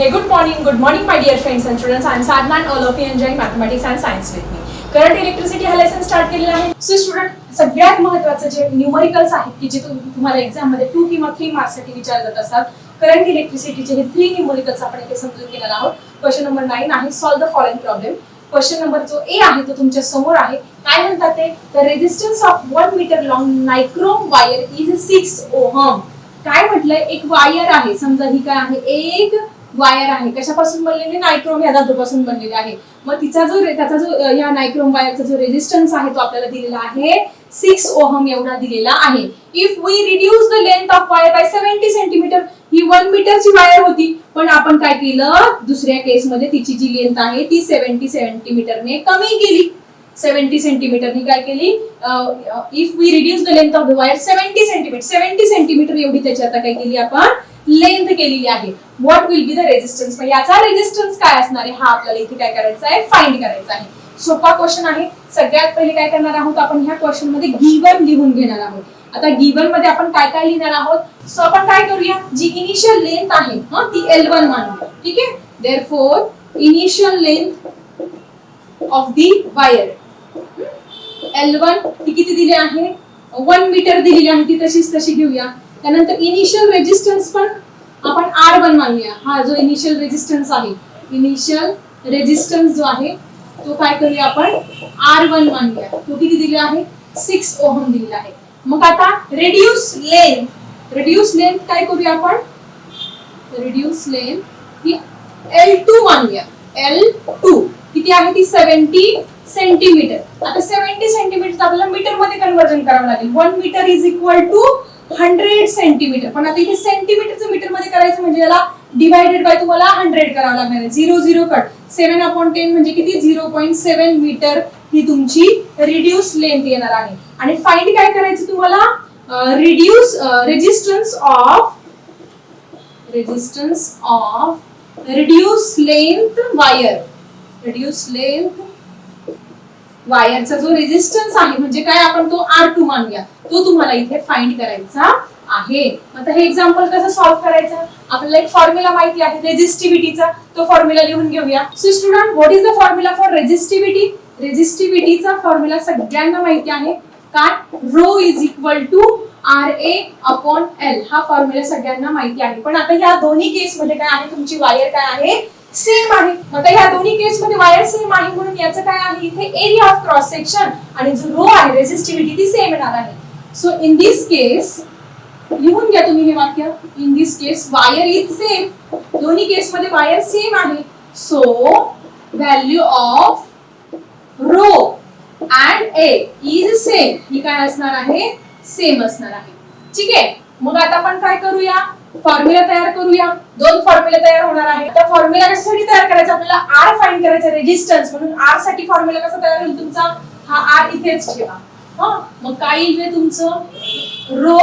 Hey, good morning, good morning, my dear friends and students. I'm Sadhna and all of you enjoying mathematics and science with me. Current electricity हा lesson start केलेला आहे. So student सगळ्यात महत्वाचं जे numericals आहेत की जे तुम्हाला एक्झाममध्ये टू किंवा थ्री मार्क्ससाठी विचारले जात असतात करंट इलेक्ट्रिसिटीचे हे थ्री न्यूमरिकल्स आपण इथे समजून घेणार आहोत. क्वेश्चन नंबर नाईन आहे solve the following problem question number जो ए आहे तो तुमच्यासमोर आहे. काय म्हणतात ते? The resistance of one metre long nichrome wire is six ohm काय म्हटलंय? एक वायर आहे. समजा ही काय आहे? एक वायर आहे. कशापासून बनलेली? नायक्रोम या धातूपासून बनलेली आहे. मग तिचा जो त्याचा जो या नायक्रोम वायरचा जो रेजिस्टन्स आहे तो आपल्याला दिलेला आहे. सिक्स ओहम एवढा दिलेला आहे. If we reduce the length of wire by seventy centimetre he one मीटरची वायर होती. पण आपण काय केलं? दुसऱ्या केसमध्ये तिची जी लेंथ आहे ती सेव्हन्टी सेंटीमीटरने कमी केली. सेव्हन्टी सेंटीमीटरने काय केली? If we reduce the length of the wire seventy centimetre seventy centimetre एवढी त्याची आता काय केली आपण? लेंथ केलेली आहे. What will be the resistance मग याचा रेजिस्टन्स काय असणार आहे? हा आपल्याला इथे काय करायचा आहे? फाइंड करायचा आहे. सोपा क्वेश्चन आहे. सगळ्यात पहिले काय करणार आहोत? आपण ह्या क्वेश्चनमध्ये गिवन लिहून घेणार आहोत. आता गिवनमध्ये आपण काय काय लिहिणार आहोत? सो आपण काय करूया? जी इनिशियल लेंथ आहे हा ती एल वन मानूया ठीक आहे? Therefore initial length of the wire L one ती किती दिली आहे? वन मीटर दिलेली आहे ती तशीच तशी घेऊया. त्यानंतर इनिशियल रेजिस्टन्स पण आपण आर वन मानूया. हा जो इनिशियल रेजिस्टन्स आहे इनिशियल रेजिस्टन्स जो आहे तो काय करूया आपण? आर वन मानूया. तो किती दिलेला आहे? सिक्स ओहम दिलेला आहे. मग आता रेड्यूस लेन रेड्यूस लेन काय करूया आपण? रेड्यूस लेन ही एल टू मानूया. एल टू किती आहे ती? सेव्हन्टी सेंटीमीटर आता सेव्हन्टी सेंटीमीटर आपल्याला मीटरमध्ये कन्वर्जन करावं लागेल. One metre is equal to hundred centimetre. पण आता इथे सेंटीमीटरचं मीटरमध्ये करायचं म्हणजे याला डिवायडेड बाय तुम्हाला हंड्रेड करावं लागणार आहे. Zero zero cut. Seven upon ten म्हणजे किती? झिरो पॉईंट सेव्हन मीटर ही तुमची रिड्यूस लेंथ येणार आहे. आणि फाईंड काय करायचं तुम्हाला? Reduce resistance of resistance of reduce length wire reduce length वायरचा जो रेजिस्टन्स आहे म्हणजे काय आपण तो आर टू मानूया. तो तुम्हाला इथे फाइंड करायचा आहे. आता हे एक्झाम्पल कसं सॉल्व्ह करायचं? आपल्याला एक फॉर्म्युला माहिती आहे रेजिस्टिव्हिटीचा तो फॉर्म्युला लिहून घेऊया. So student what is the formula for resistivity रेजिस्टिव्हिटीचा formula सगळ्यांना माहिती आहे. काय? Rho is equal to R A upon L हा फॉर्म्युला सगळ्यांना माहिती आहे. पण आता ह्या दोन्ही केस मध्ये काय आहे? तुमची वायर काय आहे? सेम आहे. आता ह्या दोन्ही केस मध्ये वायर सेम आहे म्हणून याचं काय आहे? इथे एरिया ऑफ क्रॉस सेक्शन आणि जो रो आहे रेझिस्टिव्हिटी ती सेम येणार आहे. सो इन दिस केस लिहून घ्या तुम्ही हे वाक्य. In this case wire is same दोन्ही केस मध्ये वायर सेम आहे. So value of rho and A is same ही काय असणार आहे? सेम असणार आहे. ठीक आहे? मग आता आपण काय करूया? फॉर्म्युला तयार करूया. दोन फॉर्म्युला तयार होणार आहे त्या फॉर्म्युला कशासाठी तयार करायचा? आपल्याला आर फाईन करायचा रेजिस्टन्स म्हणून. आरसाठी फॉर्म्युला कसा तयार होईल तुमचा? हा आर इथेच ठेवा. हा? मग काय येईल तुमचं? रो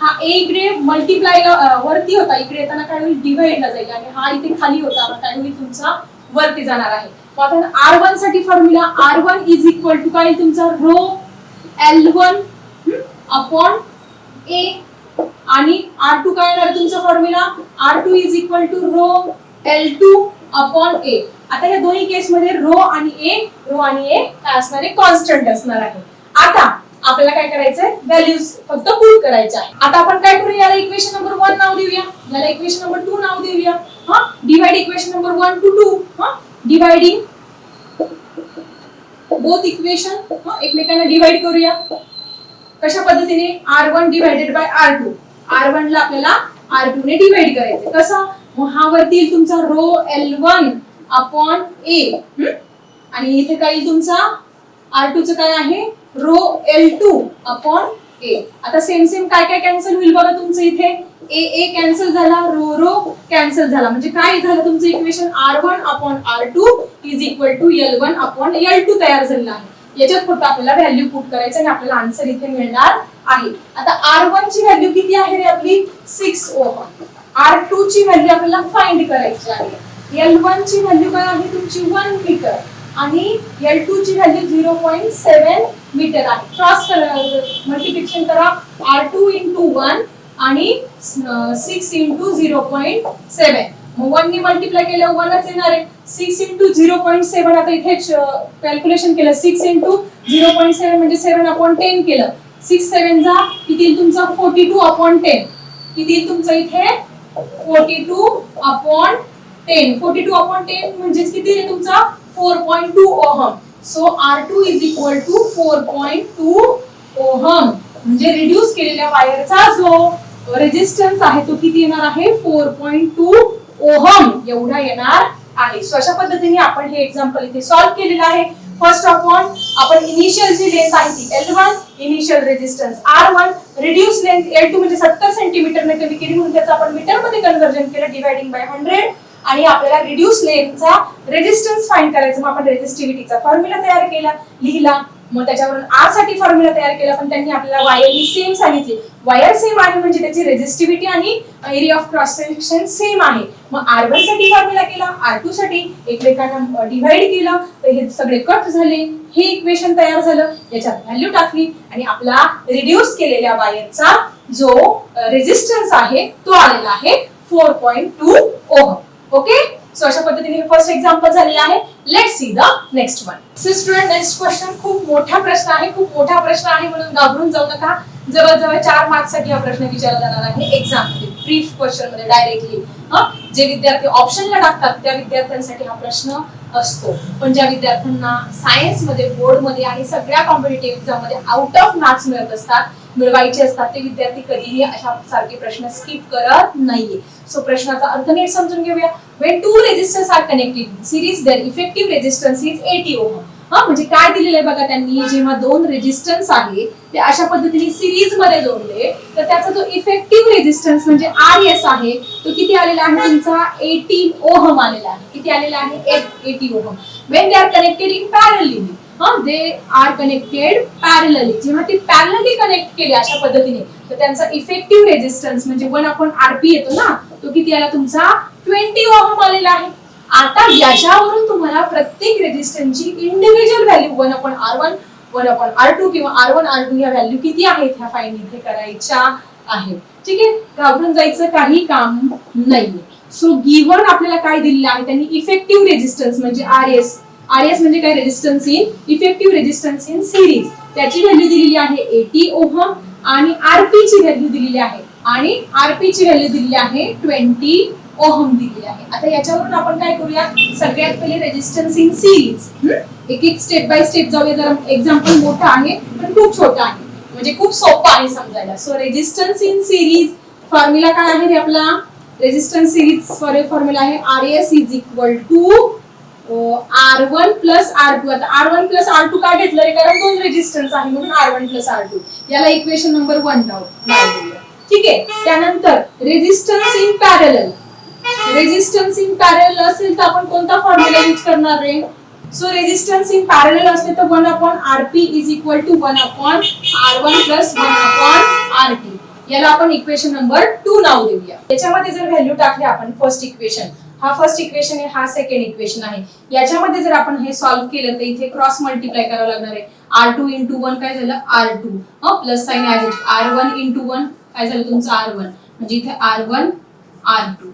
हा ए इकडे मल्टिप्लायला वरती होता. इकडे येताना काय होईल? डिव्हाइडला जाईल. आणि हा इथे खाली होता. काय होईल तुमचा? वरती जाणार आहे. मग R वनसाठी formula R one is equal to काय तुमचा? Rho L one upon A आणि आर टू काय येणार तुमचा formula R two is equal to rho L two upon A आता या दोन्ही केस मध्ये रो आणि ए रो आणि ए काय असणार आहे? कॉन्स्टंट असणार आहे. आता आपल्याला काय करायचंय? व्हॅल्यूज फक्त पुट करायचे आहे. आता आपण काय करूया याला इक्वेशन नंबर वन नाव देऊया. याला इक्वेशन नंबर टू नाव देऊया. हा? Divide equation number one two two हा? डिवाइडिंग बोथ इक्वेशन एकमेकांना डिवाइड करूया. कशा पद्धतीने? R one divided by R two R one ला आपल्याला आर टू ने डिवाइड करायचं. कसं? मग हा वरती येईल तुमचा rho L one upon A आणि इथे काय येईल तुमचा? आर टू च काय आहे? Rho L two upon A आता सेम सेम काय काय कॅन्सल होईल बघा तुमचं इथे? ए ए कॅन्सल झाला रो रो कॅन्सल झाला. म्हणजे काय झालं तुमचं equation R one upon R two is equal to L one upon L two तयार झालेलं आहे. याच्यात फक्त आपल्याला व्हॅल्यू पुट करायचं आणि आपल्याला आन्सर इथे मिळणार आहे. आता आर वन ची व्हॅल्यू किती आहे रे आपली? सिक्स ओहम आर टू ची व्हॅल्यू आपल्याला फाइंड करायची आहे. एल वन ची व्हॅल्यू काय आहे तुमची? वन मीटर आणि एल टू ची value zero point seven metre आहे. क्रॉस करा मल्टिप्लिकेशन करा. आर टू इंटू वन आणि six into zero point seven मग वन ने मल्टिप्लाय केल्यावर वनच येणार आहे. Six into zero point seven आता इथे कॅल्क्युलेशन केलं. Six into zero point seven म्हणजे सेव्हन अपॉन टेन केलं. सिक्स सेव्हन जा किती येईल तुमचा? फोर्टी टू अपॉन टेन किती येईल तुमचं इथे? Forty two upon ten forty two upon ten म्हणजेच किती आहे तुमचा? Four point two ohm. So R two is equal to four point two ohm. म्हणजे रिड्यूस केलेल्या वायरचा जो रेजिस्टन्स आहे तो किती येणार आहे? Four point two ohm. एवढा येणार आहे. सो अशा पद्धतीने आपण हे एक्झाम्पल इथे सॉल्व्ह केलेलं आहे. फर्स्ट ऑफ ऑल आपण इनिशियल जी लेंथ आहे ती L one initial resistance R one reduce length L two म्हणजे सत्तर सेंटीमीटर ने कमी केली म्हणून त्याचं आपण मीटरमध्ये कन्वर्जन केलं डिवायडिंग बाय हंड्रेड आणि आपल्याला रिड्यूस लेंथचा रेजिस्टन्स फाईन करायचं. मग आपण रेजिस्टिव्हिटीचा फॉर्म्युला तयार केला लिहिला. मग त्याच्यावरून आरसाठी फॉर्म्युला तयार केला. पण त्यांनी आपल्याला वायर ही सेम सांगितली. वायर सेम आहे म्हणजे त्याची रेजिस्टिव्हिटी आणि area of cross section same आहे. मग आर वनसाठी फॉर्म्युला केला आर टू साठी एकमेकांना डिवाइड केलं तर हे सगळे कट झाले हे इक्वेशन तयार झालं याच्यात व्हॅल्यू टाकली आणि आपला रिड्यूस केलेल्या वायरचा जो रेजिस्टन्स आहे तो आलेला आहे four point two ohm okay so अशा पद्धतीने फर्स्ट एक्झाम्पल झालेले आहे. Let see the next one so student next question खूप मोठा प्रश्न आहे खूप मोठा प्रश्न आहे म्हणून घाबरून जाऊ नका. जवळजवळ चार मार्क्ससाठी हा प्रश्न विचारला जाणार आहे. एक्झाम ब्रीफ क्वेश्चनमध्ये डायरेक्टली जे विद्यार्थी ऑप्शनला टाकतात त्या विद्यार्थ्यांसाठी हा प्रश्न असतो. पण ज्या विद्यार्थ्यांना सायन्समध्ये बोर्डमध्ये आणि सगळ्या कॉम्पिटेटिव्ह एक्झाममध्ये आउट ऑफ मार्क्स मिळत असतात मिळवायचे असतात ते विद्यार्थी कधीही अशा सारखे प्रश्न स्किप करत नाहीये. सो प्रश्नाचा अर्थ नीट समजून घेऊया. When two resistance are connected series their effective resistance is eighty ohm हा म्हणजे काय दिलेलं आहे बघा त्यांनी जेव्हा दोन रेजिस्टन्स आहे ते अशा पद्धतीने सिरीजमध्ये जोडले तर त्याचा जो इफेक्टिव्ह रेजिस्टन्स म्हणजे आर एस आहे तो किती आलेला आहे? तुमचा एटीन ओहम आलेला आहे. किती आलेला आहे? Eighty ohm when they are connected in parallel हा दे आर कनेक्टेड पॅरलली जेव्हा ते पॅरलली कनेक्ट केले अशा पद्धतीने तर त्यांचा इफेक्टिव्ह रेजिस्टन्स म्हणजे वन आपण आरपी येतो ना तो किती आला? तुमचा ट्वेंटी ओहम आलेला आहे. आता याच्यावरून तुम्हाला प्रत्येक रेजिस्टन्सची individual value one upon R one one upon R two किंवा आर वन आर टू ह्या व्हॅल्यू किती आहेत ह्या फाईन इथे करायच्या आहेत. ठीक आहे? घाबरून जायचं काही काम नाहीये. सो गिवन आपल्याला काय दिलेलं आहे त्यांनी इफेक्टिव्ह रेजिस्टन्स म्हणजे आर एस आर एस म्हणजे काय? Resistance in effective resistance in series त्याची व्हॅल्यू दिलेली आहे एटी ओहम आणि आरपी ची व्हॅल्यू दिलेली आहे. आणि आरपी ची व्हॅल्यू दिलेली आहे ट्वेंटी ओहम दिली आहे. आता याच्यावरून आपण काय करूया? सगळ्यात पहिले रेजिस्टन्स इन सिरीज एक एक स्टेप बाय स्टेप जाऊया. जरा एक्झाम्पल मोठा आहे पण खूप छोटा आहे. म्हणजे खूप सोपं आहे समजायला. So resistance in series formula काय आहे आपला? रेजिस्टन्स सिरीज फॉर्म्युला आहे R S is equal to R one plus R two आता R one plus R two का घेतलं रे? कारण दोन रेजिस्टन्स आहे म्हणून R one plus R two याला इक्वेशन नंबर वन ठीक आहे? त्यानंतर resistance in parallel resistance in parallel असेल तर आपण कोणता फॉर्म्युला यूज करणार आहे सो रेजिस्टन्स इन पॅरल असले तर one upon R P is equal to one upon R one plus one upon R T याला आपण इक्वेशन नंबर टू नाव देऊया. याच्यामध्ये जर व्हॅल्यू टाकली आपण फर्स्ट इक्वेशन हा फर्स्ट इक्वेशन आहे हा सेकंड इक्वेशन आहे. याच्यामध्ये जर आपण हे सॉल्व्ह केलं तर इथे क्रॉस मल्टिप्लाय करावं लागणार आहे. आर टू इंटू वन काय झालं? R two plus sign R one into one काय झालं तुमचं आर वन म्हणजे इथे आर वन आर टू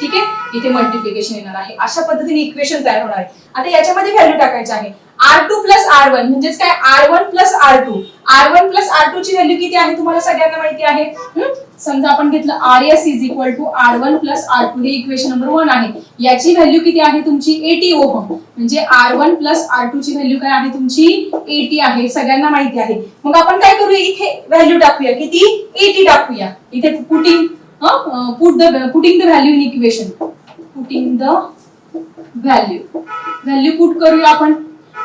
ठीक आहे? इथे मल्टिप्लिकेशन येणार आहे. अशा पद्धतीने इक्वेशन तयार होणार आहे. आता याच्यामध्ये व्हॅल्यू टाकायची आहे. R two plus R one म्हणजेच काय? R one plus R two R one plus R two ची व्हॅल्यू किती आहे तुम्हाला सगळ्यांना माहिती आहे? समजा आपण घेतलं R S is equal to R one plus R two हे इक्वेशन नंबर वन आहे. याची व्हॅल्यू किती आहे तुमची? Eighty ohm. म्हणजे R one plus R two ची व्हॅल्यू काय आहे तुमची? एटी आहे. सगळ्यांना माहिती आहे. मग आपण काय करूया? इथे व्हॅल्यू टाकूया. किती? एटी टाकूया. इथे put the putting the value in equation putting the value value put करूया आपण.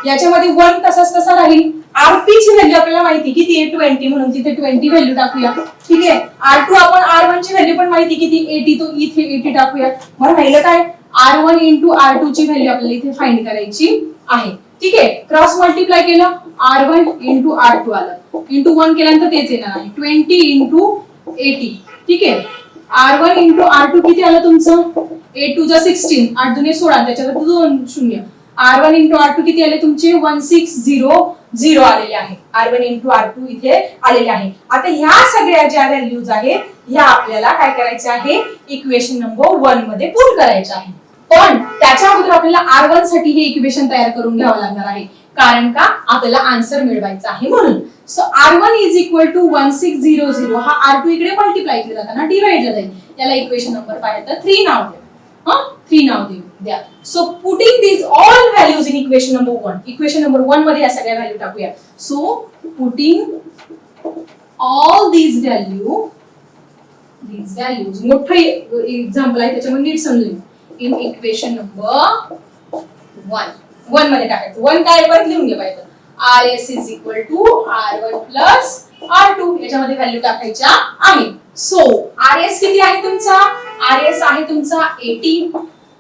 याच्यामध्ये वन तसाच तसा राहील. आर पी ची व्हॅल्यू आपल्याला माहिती किती आहे? ट्वेंटी म्हणून तिथे ट्वेंटी व्हॅल्यू टाकूया. ठीक आहे? आर टू आपण आर वन ची व्हॅल्यू पण माहिती किती? एटी तो इथे एटी टाकूया. मग राहिलं काय? R one into R two ची व्हॅल्यू आपल्याला इथे फाइंड करायची आहे. ठीक आहे? क्रॉस मल्टिप्लाय केलं. R one into R two आलं. इंटू वन केल्यानंतर तेच येणार आहे. ट्वेंटी इंटू एटी ठीक आहे? R one into R two किती आलं तुमचं? एट टू जा सिक्स्टीन आठ दुने सोळा त्याच्यावर दोन शून्य. R one into R two किती आले तुमचे? वन सिक्स झिरो झिरो आलेले आहे. R one into R two इथे आलेले आहे. आता ह्या सगळ्या ज्या व्हॅल्यूज आहेत ह्या आपल्याला काय करायचे आहे? इक्वेशन नंबर वनमध्ये पूर्ण करायचे आहे. पण त्याच्या अगोदर आपल्याला आर वनसाठी हे इक्वेशन तयार करून घ्यावं लागणार आहे. कारण का? आपल्याला आन्सर मिळवायचा आहे म्हणून. So R one is equal to one six zero zero हा आर टू इकडे मल्टिप्लाय केला जाताना डिवाइडला जाईल. त्याला इक्वेशन नंबर पाहिजे तर थ्री नाव देऊ. हा? थ्री नाव देऊ. द्या. So putting this all values in equation number one equation number वनमध्ये या सगळ्या व्हॅल्यू टाकूया. So putting all these value these values मोठं एक्झाम्पल आहे त्याच्यामध्ये नीट समजून इन इक्वेशन नंबर वन वनमध्ये टाकायचं. वन काय परत लिहून घे पाहिजे R S is equal to R one plus R two याच्यामध्ये व्हॅल्यू टाकायच्या आहे. सो आर एस किती आहे तुमचा? आर एस आहे तुमचा eighteen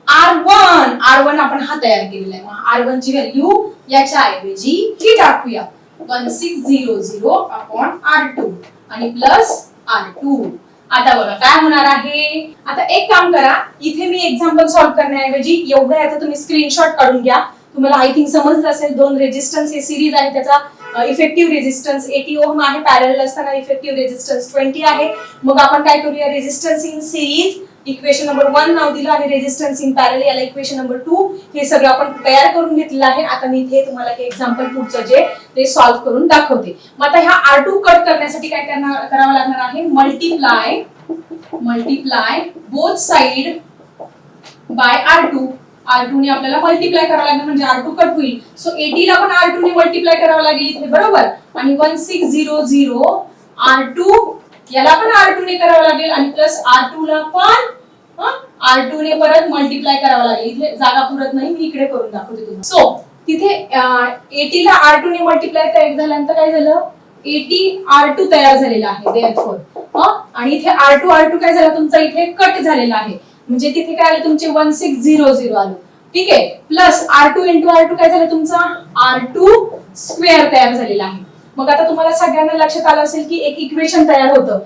R one R one आपण हा तयार केलेला आहे. आर वन ची व्हॅल्यू याच्या ऐवजी ही टाकूया. One six zero zero upon R two आणि प्लस आर टू आता बघा काय होणार आहे? आता एक काम करा. इथे मी एक्झाम्पल सॉल्व्ह करण्याऐवजी एवढं याचा तुम्ही स्क्रीनशॉट काढून घ्या. तुम्हाला आय थिंक समजलं असेल दोन रेजिस्टन्स हे सिरीज आहे. त्याचा इफेक्टिव्ह रेजिस्टन्स एटी ओहम आहे. पॅरल असताना इफेक्टिव्ह रेजिस्टन्स ट्वेंटी आहे. मग आपण काय करूया? Resistance in series equation number one नाव दिलं आणि रेजिस्टन्स इन पॅरल याला इक्वेशन नंबर टू हे सगळं आपण तयार करून घेतलेलं आहे. आता मी इथे तुम्हाला हे एक्झाम्पल पुढचं जे ते सॉल्व्ह करून दाखवते. मग आता ह्या आर टू कट करण्यासाठी काय करणार करावं लागणार आहे? Multiply multiply both side by R two R two ने आपल्याला मल्टिप्लाय करावं लागेल म्हणजे आर टू कट होईल. सो एटी ला पण आर टू ने मल्टिप्लाय करावं लागेल इथे बरोबर? आणि one six zero zero R two याला पण आर टू ने करावं लागेल. आणि प्लस आर टू ला पण आर टू ने परत मल्टिप्लाय करावं लागेल. इथे जागा पुरत नाही मी इकडे करून दाखवते तुम्हाला. सो तिथे एटी ला आर टू ने मल्टिप्लाय झाल्यानंतर काय झालं? एटी आर टू तयार झालेला आहे देअरफोर आणि इथे आर टू आर टू काय झालं? तुमचा इथे कट झालेला आहे. म्हणजे तिथे काय आलं? तुमचे वन सिक्स झिरो झिरो आलं. ठीक आहे? Plus R two into R two काय झालं तुमचा? आर टू स्क्वेअर तयार झालेला आहे. मग आता तुम्हाला सगळ्यांना लक्षात आलं असेल की एक इक्वेशन तयार होतं.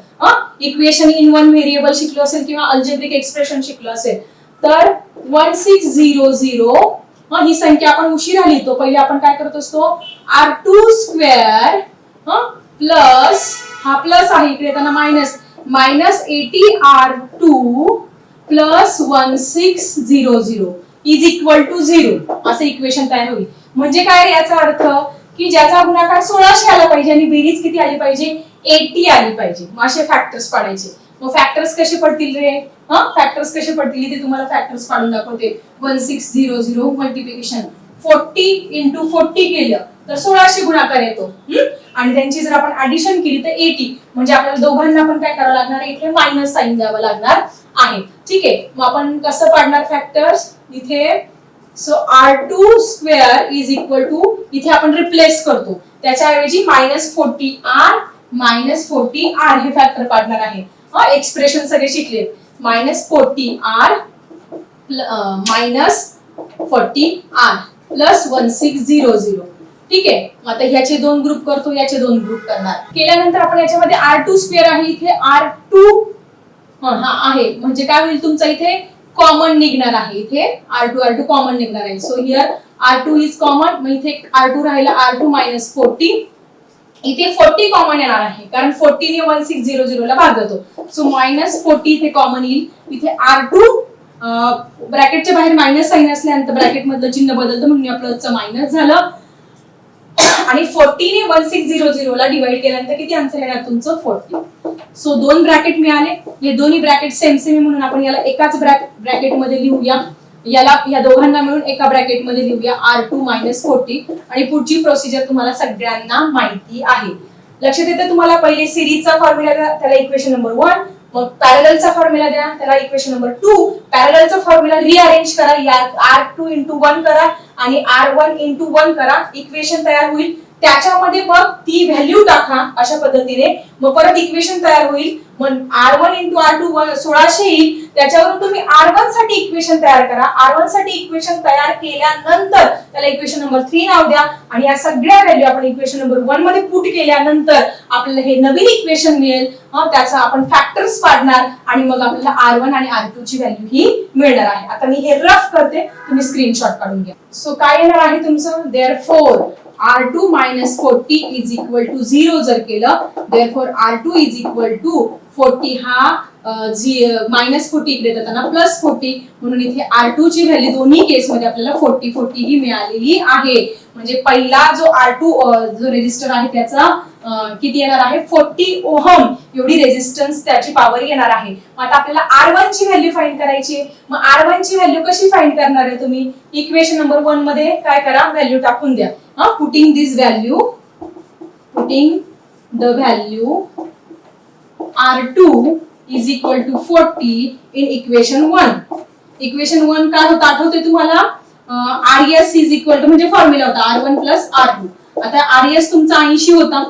इक्वेशन इन वन व्हेरिएबल शिकलो असेल किंवा अल्जेब्रिक एक्सप्रेशन शिकलो असेल. तर वन सिक्स झिरो झिरो ही? संख्या आपण उशिरा लिहितो. पहिले आपण काय करत असतो? आर टू स्क्वेअर प्लस हा प्लस आहे. इकडे त्यांना minus minus eighty R two plus one six zero zero is equal to zero. असं इक्वेशन तयार होईल. म्हणजे काय याचा अर्थ? की ज्याचा गुणाकार सोळाशे आला पाहिजे आणि बेरीज किती आली पाहिजे? एटी आली पाहिजे. मग असे फॅक्टर्स पाडायचे मग फॅक्टर्स कसे पडतील रे? हा? फॅक्टर्स कसे पडतील? इथे तुम्हाला फॅक्टर्स पाडून दाखवते. One six zero zero multiplication forty into forty केलं तर सोळाशे गुणाकार येतो. आणि त्यांची जर आपण ऍडिशन केली तर एटी. म्हणजे आपल्याला दोघांना पण काय करावं लागणार? इथे मायनस साईन द्यावं लागणार आहे. ठीक आहे मग आपण कसं पाडणार फॅक्टर्स इथे so R two square is equal to इथे आपण रिप्लेस करतो. त्याच्याऐवजी minus forty R minus forty R हे फॅक्टर पाडणार आहे. एक्सप्रेशन सगळे शिकले. Minus forty R minus forty R plus one six zero zero ठीक आहे मग आता ह्याचे दोन ग्रुप करतो याचे दोन ग्रुप करणार. केल्यानंतर आपण याच्यामध्ये आर टू स्क्वेअर आहे इथे आर टू हा आहे. म्हणजे काय होईल तुमचा इथे कॉमन निघणार आहे. इथे R two R two common निघणार आहे. So here R two is common मग इथे आर टू राहिला आर टू मायनस फोर्टी इथे फोर्टी कॉमन येणार आहे. कारण फोर्टीने वन सिक्स झिरो झिरोला भागवतो सो मायनस फोर्टी इथे कॉमन येईल. इथे आर टू ब्रॅकेटच्या बाहेर मायनस साईन असल्यानंतर ब्रॅकेट मधलं चिन्ह बदलतं. म्हणून या प्लसचं मायनस झालं. आणि फोर्टीने वन सिक्स झिरो झिरोला डिवाइड केल्यानंतर किती आन्सर येणार तुमचं? फोर्टी सो दोन ब्रॅकेट मिळाले. हे दोन्ही ब्रॅकेट सेम सेम म्हणून आपण याला एकाच ब्रॅकेटमध्ये लिहूया. याला या दोघांना मिळून एका ब्रॅकेटमध्ये लिहूया. आर टू मायनस फोर्टी आणि पुढची प्रोसिजर तुम्हाला सगळ्यांना माहिती आहे. लक्षात येतं तुम्हाला? पहिले सिरीजचा फॉर्म्युला त्याला इक्वेशन नंबर वन मग पॅरलचा फॉर्म्युला द्या त्याला इक्वेशन नंबर टू पॅरलचा फॉर्म्युला रिअरेंज करा या आर टू इंटू वन करा आणि आर वन इंटू वन करा इक्वेशन तयार होईल. त्याच्यामध्ये मग ती व्हॅल्यू टाका अशा पद्धतीने. मग परत इक्वेशन तयार होईल. मग R one into R two सोळाशे येईल. त्याच्यावरून तुम्ही आर वनसाठी इक्वेशन तयार करा. आर वनसाठी इक्वेशन तयार केल्यानंतर त्याला इक्वेशन नंबर थ्री नाव द्या. आणि या सगळ्या व्हॅल्यू आपण इक्वेशन नंबर वनमध्ये पुट केल्यानंतर आपल्याला हे नवीन इक्वेशन मिळेल. त्याचा आपण फॅक्टर्स पाडणार आणि मग आपल्याला आर वन आणि आर टू ची व्हॅल्यू ही मिळणार आहे. आता मी हे रफ करते. तुम्ही स्क्रीनशॉट काढून घ्या. सो काय येणार आहे तुमचं? Therefore R two minus forty is equal to zero जर केलं there R two is equal to forty हा मायनस फोर्टी इकडे जाताना प्लस फोर्टी म्हणून इथे आर टू ची व्हॅल्यू दोन्ही केसमध्ये आपल्याला फोर्टी फोर्टी ही मिळालेली आहे. म्हणजे पहिला जो आर टू जो रेजिस्टर आहे त्याचा किती येणार आहे? Forty ohm. एवढी रेजिस्टन्स त्याची पॉवर येणार आहे. मग आता आपल्याला आर वन ची व्हॅल्यू फाईंड करायची आहे. मग आर वन ची व्हॅल्यू कशी फाईंड करणार आहे तुम्ही? इक्वेशन नंबर वनमध्ये काय करा? व्हॅल्यू टाकून द्या. Putting this value putting the value R2 is equal to 40 in equation 1. Equation one काय होतं? आठवते तुम्हाला? R S is equal to म्हणजे फॉर्म्युला होता R one plus R two आता आर एस तुमचा ऐंशी होता.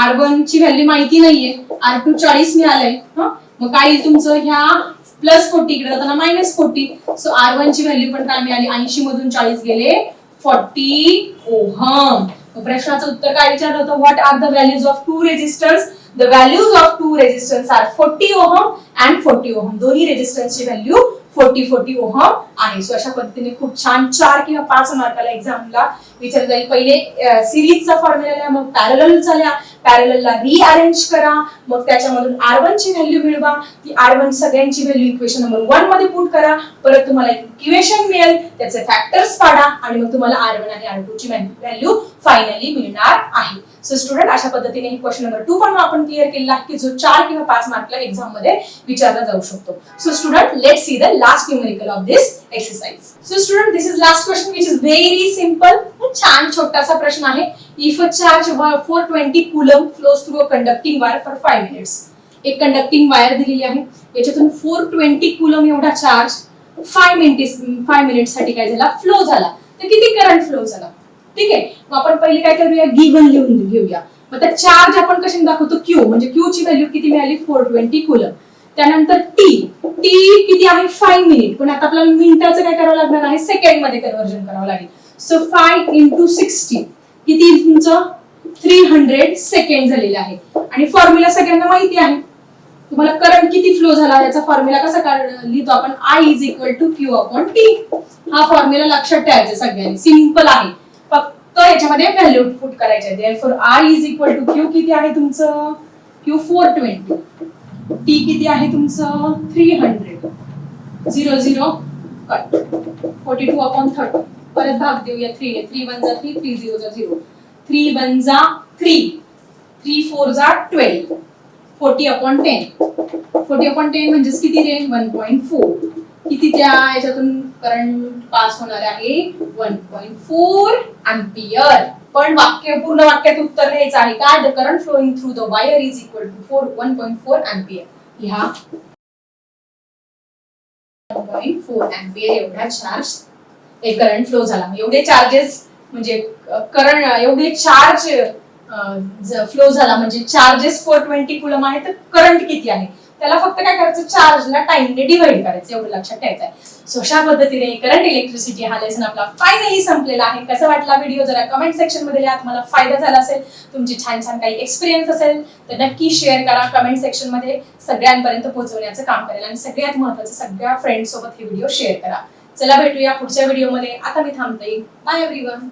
आर वन ची व्हॅल्यू माहिती नाहीये. आर टू चाळीस मिळालंय. मग काय येईल तुमचं? ह्या प्लस फोर्टी इकडे जाताना minus forty so R one ची व्हॅल्यू पण काय मिळाली? ऐंशी मधून चाळीस गेले फॉर्टी ओहम. प्रश्नाचं उत्तर काय विचारलं होतं? What are the values of two resistors the values of two resistance are forty ohm and forty ohm. दोन्ही रेजिस्टन्सची व्हॅल्यू फोर्टी फोर्टी ओहम आहे. सो अशा पद्धतीने खूप छान चार किंवा पाच मार्काला एक्झामला विचारलं जाईल. पहिले सिरीजचा फॉर्म्युला लिहा मग पॅरलचा लिहा. पॅरलला रिअरेंज करा. मग त्याच्यामधून आर वन ची व्हॅल्यू मिळवा. ती आर वन सगळ्यांची व्हॅल्यू इक्वेशन नंबर वनमध्ये पुट करा. परत तुम्हाला इक्वेशन मिळेल. त्याचे फॅक्टर्स पाडा आणि मग तुम्हाला आर वन आणि आर टू ची व्हॅल्यू फायनली मिळणार आहे. सो स्टुडंट अशा पद्धतीने ही क्वेश्चन नंबर टू पण आपण क्लिअर केलेला आहे की जो चार किंवा पाच मार्कला एक्झाममध्ये विचारला जाऊ शकतो. So student let see the last numerical of this exercise so student this is last question which is very simple छान छोटासा प्रश्न आहे. If a charge four twenty coulomb flows through a conducting wire for five minutes एक conducting wire दिलेली आहे. याच्यातून four twenty coulomb एवढा charge five minutes five मिनिटसाठी काय झाला? फ्लो झाला. तर किती करंट फ्लो झाला? ठीक आहे. मग आपण पहिले काय करूया? गिवन लिहून घेऊया. मग त्या चार्ज आपण कशाने दाखवतो? क्यू म्हणजे क्यू ची व्हॅल्यू किती मिळाली? फोर ट्वेंटी कुलम त्यानंतर टी टी किती आहे? फाय मिनिट पण आता आपल्याला मिनिटाचं काय करावं लागणार आहे? सेकंडमध्ये कन्वर्जन करावं लागेल. सो फाय इंटू सिक्स्टी किती तुमचं थ्री हंड्रेड सेकंड झालेलं आहे आणि फॉर्म्युला सगळ्यांना माहिती आहे. तुम्हाला करंट किती फ्लो झाला याचा फॉर्म्युला कसा लिहितो आपण. I is equal to Q upon T हा फॉर्म्युला लक्षात ठेवायचा सगळ्यांनी. सिंपल आहे. फक्त याच्यामध्ये व्हॅल्यू पुट करायचे for I is equal to Q किती आहे तुमचं? क्यू फोर ट्वेंटी टी किती आहे तुमचं? Three hundred zero zero cut forty two upon thirty परत भाग देऊया. थ्री थ्री वन जा थ्री थ्री झिरो जा झिरो थ्री वन जा थ्री थ्री फोर जा twelve forty upon ten forty upon ten म्हणजेच किती रे? वन पॉईंट फोर किती त्या याच्यातून करंट पास होणार आहे? वन पॉईंट फोर अँपियर पण वाक्य पूर्ण वाक्यात उत्तर लिहायचं आहे काय the current flowing through the wire is equal to four one point four ampere लिहा. वन पॉईंट फोर अँपियर एवढा चार्ज एक करंट फ्लो झाला. एवढे चार्जेस म्हणजे करंट एवढे चार्ज फ्लो झाला. म्हणजे चार्जेस फोर ट्वेंटी कुलम आहे तर करंट किती आहे? त्याला फक्त काय करायचं? चार्जला टाइमने डिवाइड करायचं. एवढं लक्षात ठेवायचं आहे सो अशा पद्धतीने करंट इलेक्ट्रिसिटी हा लेसन आपला फायनली संपलेला आहे. कसा वाटला व्हिडिओ जरा कमेंट सेक्शनमध्ये लिहा. तुम्हाला फायदा झाला असेल तुमची छान छान काही एक्सपिरियन्स असेल तर नक्की शेअर करा कमेंट सेक्शनमध्ये. सगळ्यांपर्यंत पोहोचवण्याचं काम करेल. आणि सगळ्यात महत्वाचं सगळ्या फ्रेंड सोबत हे व्हिडिओ शेअर करा. चला भेटूया पुढच्या व्हिडिओमध्ये आता मी थांबते. Bye everyone